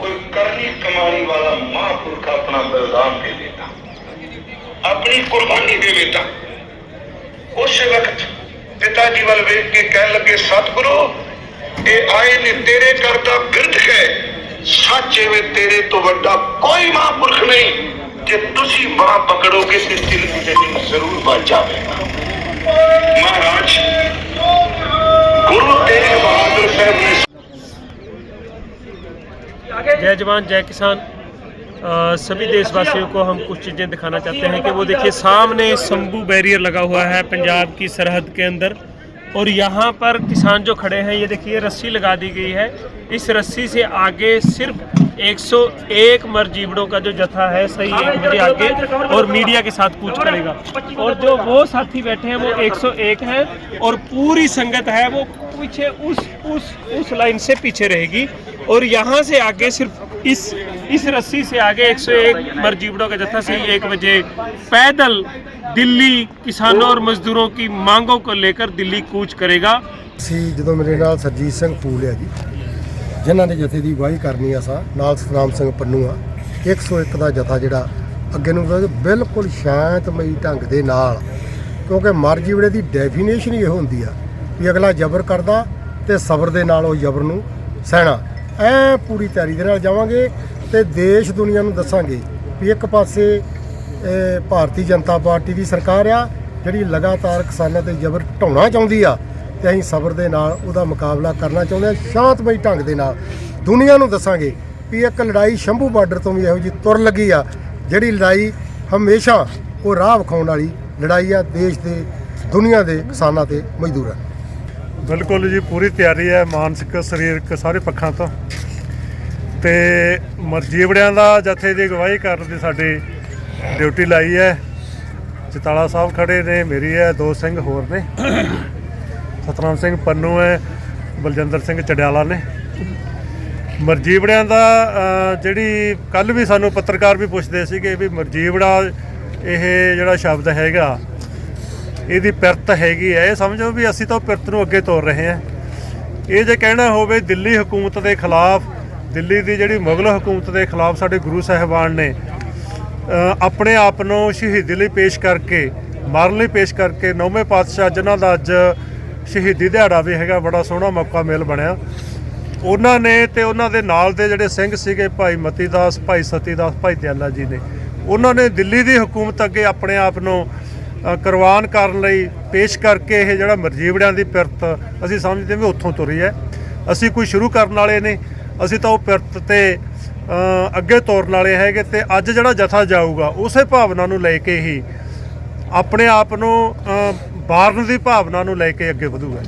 ਕੋਈ ਕਰਨੀ ਕਮਾਣੀ ਵਾਲਾ ਮਹਾਂਪੁਰਖ ਆਪਣਾ ਬਲਿਦਾਨ ਦੇ ਆਪਣੀ ਕੁਰਬਾਨੀ ਦੇਵੇ ਤਾਂ ਉਸ ਵਕਤ ਪਿਤਾ ਜੀ ਵੱਲ ਵੇਖ ਕੇ ਕਹਿਣ ਲੱਗੇ ਸਤਿਗੁਰੂ ਇਹ ਆਏ ਨੇ ਤੇਰੇ ਕਰਤਾ ਬਿਰਧ ਹੈ। ਸੱਚ ਵੇ ਤੇਰੇ ਤੋਂ ਵੱਡਾ ਕੋਈ ਮਹਾਂਪੁਰਖ ਨਹੀਂ ਜੇ ਤੁਸੀਂ ਬਾਹ ਪਕੜੋਗੇ ਤੇ ਦਿਲ ਦੀ ਜਮੀਨ ਜ਼ਰੂਰ ਬਚ ਜਾਵੇਗਾ ਮਹਾਰਾਜ ਗੁਰੂ ਤੇਗ ਬਹਾਦਰ ਸਾਹਿਬ ਨੇ जय जवान जय किसान अ, सभी देशवासियों को हम कुछ चीज़ें दिखाना चाहते हैं कि वो देखिए सामने शंभू बैरियर लगा हुआ है पंजाब की सरहद के अंदर और यहाँ पर किसान जो खड़े हैं ये देखिए रस्सी लगा दी गई है इस रस्सी से आगे सिर्फ 101 मरजीवड़ों का जो जत्था है सही एक बजे आगे और मीडिया के साथ कूच करेगा और जो वो साथी बैठे हैं वो 101 हैं और पूरी संगत है वो पीछे उस उस उस लाइन से पीछे रहेगी और यहाँ से आगे सिर्फ इस इस रस्सी से आगे 101 मरजीवड़ों का जत्था सही एक बजे पैदल दिल्ली किसानों और मजदूरों की मांगों को लेकर दिल्ली कूच करेगा ਸੀ ਜਦੋਂ ਮੇਰੇ ਨਾਲ ਸਰਜੀਤ ਸਿੰਘ ਫੂਲ ਆ ਜੀ ਜਿਨ੍ਹਾਂ ਨੇ ਜਥੇ ਦੀ ਅਗਵਾਈ ਕਰਨੀ ਆ ਸਾ, ਨਾਲ ਸਤਨਾਮ ਸਿੰਘ ਪੰਨੂ ਆ। 101 ਦਾ ਜਥਾ ਜਿਹੜਾ, ਅੱਗੇ ਨੂੰ ਬਿਲਕੁਲ ਸ਼ਾਂਤਮਈ ਢੰਗ ਦੇ ਨਾਲ, ਕਿਉਂਕਿ ਮਰਜ਼ੀ ਵੇਲੇ ਦੀ ਡੈਫੀਨੇਸ਼ਨ ਹੀ ਇਹ ਹੁੰਦੀ ਆ ਵੀ ਅਗਲਾ ਜ਼ਬਰ ਕਰਦਾ ਤੇ ਸਬਰ ਦੇ ਨਾਲ ਉਹ ਜ਼ਬਰ ਨੂੰ ਸਹਿਣਾ। ਐ ਪੂਰੀ ਤਿਆਰੀ ਦੇ ਨਾਲ ਜਾਵਾਂਗੇ ਤੇ ਦੇਸ਼ ਦੁਨੀਆ ਨੂੰ ਦੱਸਾਂਗੇ ਵੀ ਇੱਕ ਪਾਸੇ ਭਾਰਤੀ ਜਨਤਾ ਪਾਰਟੀ ਦੀ ਸਰਕਾਰ ਆ, ਜਿਹੜੀ ਲਗਾਤਾਰ ਕਿਸਾਨਾਂ ਤੇ ਜ਼ਬਰ ਢਾਉਣਾ ਚਾਹੁੰਦੀ ਆ ਤੇ ਅਸੀਂ ਸਬਰ ਦੇ ਨਾਲ ਉਹਦਾ ਮੁਕਾਬਲਾ ਕਰਨਾ ਚਾਹੁੰਦੇ ਹਾਂ, ਸ਼ਾਂਤਮਈ ਢੰਗ ਦੇ ਨਾਲ। ਦੁਨੀਆ ਨੂੰ ਦੱਸਾਂਗੇ ਵੀ ਇੱਕ ਲੜਾਈ ਸ਼ੰਭੂ ਬਾਰਡਰ ਤੋਂ ਵੀ ਇਹੋ ਜਿਹੀ ਤੁਰ ਲੱਗੀ ਆ, ਜਿਹੜੀ ਲੜਾਈ ਹਮੇਸ਼ਾ ਉਹ ਰਾਹ ਵਿਖਾਉਣ ਵਾਲੀ ਲੜਾਈ ਆ, ਦੇਸ਼ ਦੇ, ਦੁਨੀਆ ਦੇ ਕਿਸਾਨਾਂ ਤੇ ਮਜ਼ਦੂਰਾਂ ਬਿਲਕੁਲ ਜੀ, ਪੂਰੀ ਤਿਆਰੀ ਹੈ ਮਾਨਸਿਕ, ਸਰੀਰਕ ਸਾਰੇ ਪੱਖਾਂ ਤੋਂ। ਤੇ ਮਰਜੀਵੜਿਆਂ ਦਾ ਜਥੇ ਦੀ ਅਗਵਾਈ ਕਰਨ ਦੀ ਸਾਡੀ ਡਿਊਟੀ ਲਾਈ ਹੈ। ਚਤਾਲਾ ਸਾਹਿਬ ਖੜੇ ਨੇ, ਮੇਰੀ ਹੈ, ਦੋ ਸਿੰਘ ਹੋਰ ਨੇ। ਸਤਨਾਮ ਸਿੰਘ ਪੰਨੂ ਹੈ, ਬਲਜਿੰਦਰ ਸਿੰਘ ਚੜਿਆਲਾ ਨੇ। ਮਰਜੀਵੜਿਆਂ ਦਾ ਜਿਹੜੀ ਕੱਲ ਵੀ ਸਾਨੂੰ ਪੱਤਰਕਾਰ ਵੀ ਪੁੱਛਦੇ ਸੀਗੇ ਵੀ ਮਰਜੀਵੜਾ ਇਹ ਜਿਹੜਾ ਸ਼ਬਦ ਹੈਗਾ, ਇਹਦੀ ਪਿਰਤ ਹੈਗੀ ਹੈ। ਇਹ ਸਮਝੋ ਵੀ ਅਸੀਂ ਤਾਂ ਉਹ ਪਿਰਤ ਨੂੰ ਅੱਗੇ ਤੋਰ ਰਹੇ ਹਾਂ। ਇਹ ਜੇ ਕਹਿਣਾ ਹੋਵੇ ਦਿੱਲੀ ਹਕੂਮਤ ਦੇ ਖਿਲਾਫ, ਦਿੱਲੀ ਦੀ ਜਿਹੜੀ ਮੁਗਲ ਹਕੂਮਤ ਦੇ ਖਿਲਾਫ ਸਾਡੇ ਗੁਰੂ ਸਾਹਿਬਾਨ ਨੇ ਆਪਣੇ ਆਪ ਨੂੰ ਸ਼ਹੀਦੀ ਲਈ ਪੇਸ਼ ਕਰਕੇ, ਮਾਰਨ ਲਈ ਪੇਸ਼ ਕਰਕੇ ਨੌਵੇਂ ਪਾਤਸ਼ਾਹ, ਜਿਨ੍ਹਾਂ ਦਾ ਅੱਜ ਸ਼ਹੀਦੀ ਦਿਹਾੜਾ ਵੀ ਹੈਗਾ, ਬੜਾ ਸੋਹਣਾ ਮੌਕਾ ਮਿਲ ਬਣਿਆ। ਉਹਨਾਂ ਨੇ ਤੇ ਉਹਨਾਂ ਦੇ ਨਾਲ ਦੇ ਜਿਹੜੇ ਸਿੰਘ ਸੀਗੇ, ਭਾਈ ਮਤੀ ਦਾਸ ਭਾਈ ਸਤੀ ਦਾਸ ਭਾਈ ਦਿਆਲਾ ਜੀ ਨੇ, ਉਹਨਾਂ ਨੇ ਦਿੱਲੀ ਦੀ ਹਕੂਮਤ ਅੱਗੇ ਆਪਣੇ ਆਪ ਨੂੰ ਕੁਰਬਾਨ ਕਰਨ ਲਈ ਪੇਸ਼ ਕਰਕੇ ਇਹ ਜਿਹੜਾ ਮਰਜੀਵੜਿਆਂ ਦੀ ਪਿਰਤ, ਅਸੀਂ ਸਮਝਦੇ ਵੀ ਉੱਥੋਂ ਤੁਰੀ ਹੈ। ਅਸੀਂ ਕੋਈ ਸ਼ੁਰੂ ਕਰਨ ਵਾਲੇ ਨੇ ਅਸੀਂ ਤਾਂ ਉਹ ਪਿਰਤ ਤੇ ਅੱਗੇ ਤੋਰਨ ਵਾਲੇ ਹੈਗੇ ਤੇ ਅੱਜ ਜਿਹੜਾ ਜਥਾ ਜਾਊਗਾ, ਉਸੇ ਭਾਵਨਾ ਨੂੰ ਲੈ ਕੇ ਹੀ ਆਪਣੇ ਆਪ ਨੂੰ ਵਾਰਨ ਦੀ ਭਾਵਨਾ ਨੂੰ ਲੈ ਕੇ ਅੱਗੇ ਵਧੂਗਾ।